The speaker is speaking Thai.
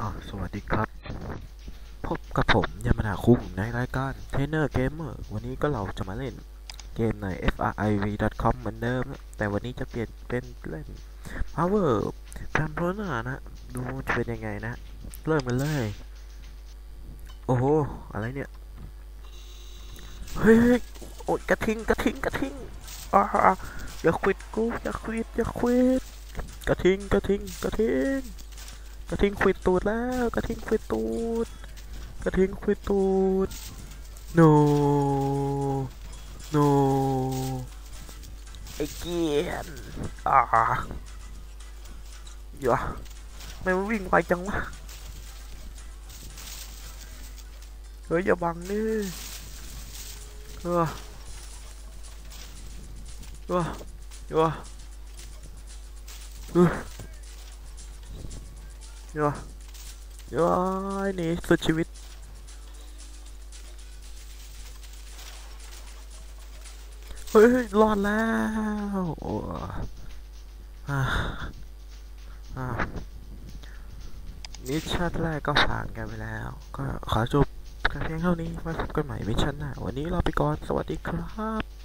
อ๋อสวัสดีครับ พบกับผมยามานาคุงในรายการ Trainer Gamer วันนี้ก็เราจะมาเล่นเกมใน friv.com เหมือนเดิม แต่วันนี้จะเปลี่ยนเป็นเล่น Power p a m p o n a นะ ดูจะเป็นยังไงนะ เริ่มกันเลย โอ้โห อะไรเนี่ย เฮ้ยเฮ้ยโอ๊ยกระทิงกระทิงกระทิงอ่าอย่าควิดกูอย่าควิดอย่าควิดกระทิงกระทิงกระทิง กระทิงควิดตูดแล้ว กระทิงควิดตูด กระทิงควิดตูด no no ไอ้เกียนอ่าเดี๋ยวไม่มันวิ่งไวจังวะ เฮ้ยอย่าบังดิเออเออเออ เออเดี๋ยวเยวไอ้นี่สุดชีวิตเฮ้ยรอดแล้วโอ้อ่าอ่ามิชชั่นแรกก็ผ่านกันไปแล้ว ก็ขอจบกันเพียงเท่านี้ไว้พบกันใหม่มิชชั่นหน้าวันนี้ลาไปก่อน สวัสดีครับ